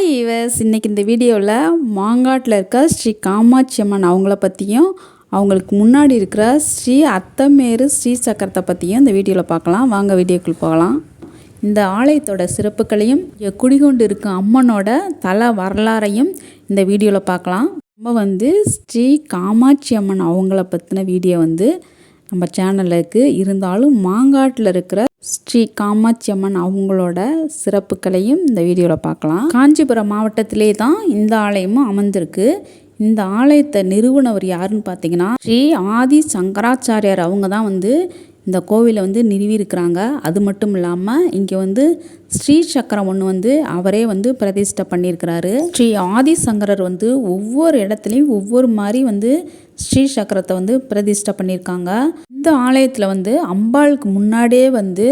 Hi ஈவஸ் இன்றைக்கி இந்த வீடியோவில் மாங்காட்டில் இருக்க ஸ்ரீ காமாட்சி அம்மன் அவங்கள பற்றியும் அவங்களுக்கு முன்னாடி இருக்கிற ஸ்ரீ அத்தமேரு ஸ்ரீ சக்கரத்தை பற்றியும் இந்த வீடியோவில் பார்க்கலாம். வாங்க வீடியோக்குள் போகலாம். இந்த ஆலயத்தோட சிறப்புகளையும் இங்க குடிகொண்டு இருக்கும் அம்மனோட தல வரலாறையும் இந்த வீடியோவில் பார்க்கலாம். நம்ம வந்து ஸ்ரீ காமாட்சி அம்மன் அவங்கள பற்றின வீடியோ வந்து நம்ம சேனலில் இருக்குது இருந்தாலும் மாங்காட்டில் இருக்கிற ஸ்ரீ காமாட்சி அம்மன் அவங்களோட சிறப்புகளையும் இந்த வீடியோவில் பார்க்கலாம். காஞ்சிபுரம் மாவட்டத்திலே தான் இந்த ஆலயமும் அமைந்திருக்கு இந்த ஆலயத்தை நிறுவனவர் யாருன்னு பார்த்தீங்கன்னா ஸ்ரீ ஆதி சங்கராச்சாரியார். அவங்க தான் வந்து இந்த கோவிலை வந்து நிறுவியிருக்கிறாங்க. அது மட்டும் இல்லாமல் இங்கே வந்து ஸ்ரீ சக்கரம் ஒன்று வந்து அவரே வந்து பிரதிஷ்டை பண்ணியிருக்கிறாரு. ஸ்ரீ ஆதிசங்கரர் வந்து ஒவ்வொரு இடத்துலையும் ஒவ்வொரு மாதிரி வந்து ஸ்ரீ சக்கரத்தை வந்து பிரதிஷ்டை பண்ணியிருக்காங்க. இந்த ஆலயத்தில் வந்து அம்பாளுக்கு முன்னாடியே வந்து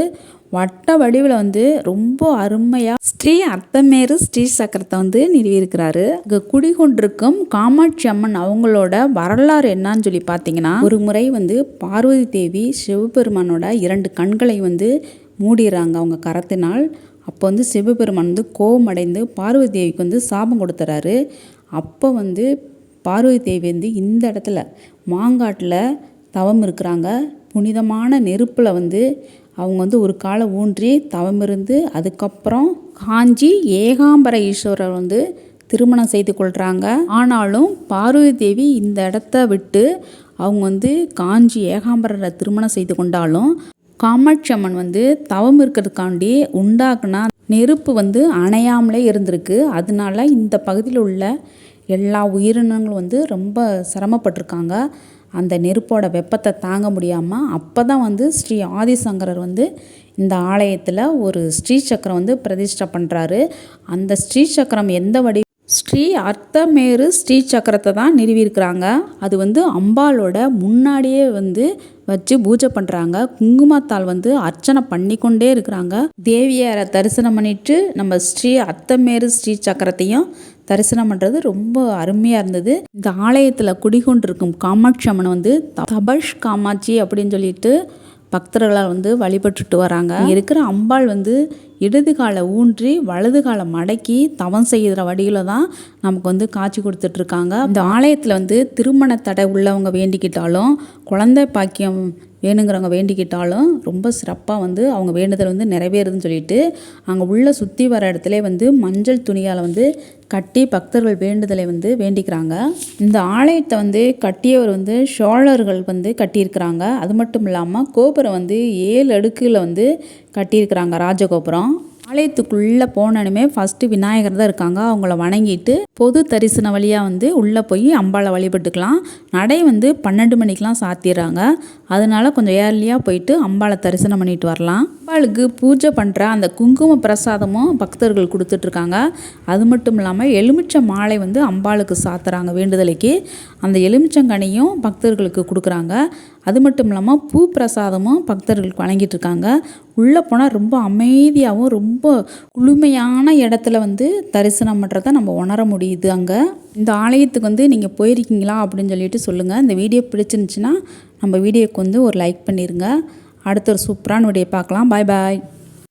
வட்ட வடிவில் வந்து ரொம்ப அருமையாக ஸ்ரீ அர்த்தமேரு ஸ்ரீ சக்கரத்தை வந்து நிறுவியிருக்கிறாரு. இங்கே குடிகொண்டிருக்கும் காமாட்சி அம்மன் அவங்களோட வரலாறு என்னன்னு சொல்லி பார்த்தீங்கன்னா ஒரு முறை வந்து பார்வதி தேவி சிவபெருமானோட இரண்டு கண்களை வந்து மூடிடுறாங்க அவங்க கரத்தினால். அப்போ வந்து சிவபெருமான் வந்து கோபமடைந்து பார்வதி தேவிக்கு வந்து சாபம் கொடுத்துறாரு. அப்போ வந்து பார்வதி தேவி வந்து இந்த இடத்துல மாங்காட்டில் தவம் இருக்கிறாங்க. புனிதமான நெருப்பில் வந்து அவங்க வந்து ஒரு காலை ஊன்றி தவமிருந்து அதுக்கப்புறம் காஞ்சி ஏகாம்பர ஈஸ்வரர் வந்து திருமணம் செய்து கொள்கிறாங்க ஆனாலும் பார்வதி தேவி இந்த இடத்த விட்டு அவங்க வந்து காஞ்சி ஏகாம்பரரை திருமணம் செய்து கொண்டாலும் காமாட்சி அம்மன் வந்து தவம் இருக்கிறதுக்காண்டி உண்டாக்குனா நெருப்பு வந்து அணையாமலே இருந்திருக்கு. அதனால இந்த பகுதியில் உள்ள எல்லா உயிரினங்களும் வந்து ரொம்ப சிரமப்பட்டிருக்காங்க. அந்த நெருப்போட வெப்பத்தை தாங்க முடியாமல் அப்போ தான் வந்து ஸ்ரீ ஆதிசங்கரர் வந்து இந்த ஆலயத்தில் ஒரு ஸ்ரீ சக்கரம் வந்து பிரதிஷ்டை பண்ணுறாரு அந்த ஸ்ரீ சக்கரம் எந்த வடி ஸ்ரீ அர்த்தமேரு ஸ்ரீ சக்கரத்தை தான் நிறுவியிருக்கிறாங்க. அது வந்து அம்பாலோட முன்னாடியே வந்து வச்சு பூஜை பண்ணுறாங்க குங்குமத்தால் வந்து அர்ச்சனை பண்ணிக்கொண்டே இருக்கிறாங்க. தேவியாரை தரிசனம் பண்ணிட்டு நம்ம ஸ்ரீ அர்த்தமேரு ஸ்ரீ சக்கரத்தையும் தரிசனம் பண்ணுறது ரொம்ப அருமையாக இருந்தது. இந்த ஆலயத்தில் குடிகொண்டிருக்கும் காமாட்சி அம்மனை வந்து தபஷ் காமாட்சி அப்படின்னு சொல்லிட்டு பக்தர்களால் வந்து வழிபட்டுட்டு வராங்க. இருக்கிற அம்பாள் வந்து இடது காலை ஊன்றி வலது காலை மடக்கி தவம் செய்கிற வடியில் தான் நமக்கு வந்து காட்சி கொடுத்துட்ருக்காங்க. இந்த ஆலயத்தில் வந்து திருமண தடை உள்ளவங்க வேண்டிக்கிட்டாலும் குழந்தை பாக்கியம் வேணுங்கிறவங்க வேண்டிக்கிட்டாலும் ரொம்ப சிறப்பாக வந்து அவங்க வேண்டுதல் வந்து நிறைவேறுதுன்னு சொல்லிட்டு அங்கே உள்ள சுற்றி வர இடத்துல வந்து மஞ்சள் துணியால் வந்து கட்டி பக்தர்கள் வேண்டுதலை வந்து வேண்டிக்கிறாங்க. இந்த ஆலயத்தை வந்து கட்டியவர் வந்து சோழர்கள் வந்து கட்டியிருக்கிறாங்க. அது மட்டும் இல்லாமல் கோபுரம் வந்து ஏழு அடுக்கில் வந்து கட்டியிருக்கிறாங்க ராஜகோபுரம். ஆலயத்துக்குள்ளே போனனுமே ஃபஸ்ட்டு விநாயகர் தான் இருக்காங்க. அவங்கள வணங்கிட்டு பொது தரிசன வழியாக வந்து உள்ளே போய் அம்பாளை வழிபட்டுக்கலாம். நடை வந்து பன்னெண்டு மணிக்கெலாம் சாத்திடுறாங்க அதனால கொஞ்சம் ஏர்லியாக போயிட்டு அம்பாளை தரிசனம் பண்ணிட்டு வரலாம். அம்பாளுக்கு பூஜை பண்ணுற அந்த குங்கும பிரசாதமும் பக்தர்கள் கொடுத்துட்ருக்காங்க. அது மட்டும் இல்லாமல் எலுமிச்சை மாலை வந்து அம்பாளுக்கு சாத்துறாங்க வேண்டுதலைக்கு. அந்த எலுமிச்சங்கனியும் பக்தர்களுக்கு கொடுக்குறாங்க. அது மட்டும் இல்லாமல் பூ பிரசாதமும் பக்தர்களுக்கு வழங்கிட்டு இருக்காங்க உள்ளே போனால் ரொம்ப அமைதியாகவும் ரொம்ப குளுமையான இடத்துல வந்து தரிசனம் பண்ணுறத நம்ம உணர முடியுது அங்கே. இந்த ஆலயத்துக்கு வந்து நீங்கள் போயிருக்கீங்களா அப்படின்னு சொல்லிட்டு சொல்லுங்கள் இந்த வீடியோ பிடிச்சிருந்துச்சின்னா நம்ம வீடியோக்கு வந்து ஒரு லைக் பண்ணிடுங்க அடுத்த ஒரு சூப்பரான வீடியோ பார்க்கலாம். பாய் பாய்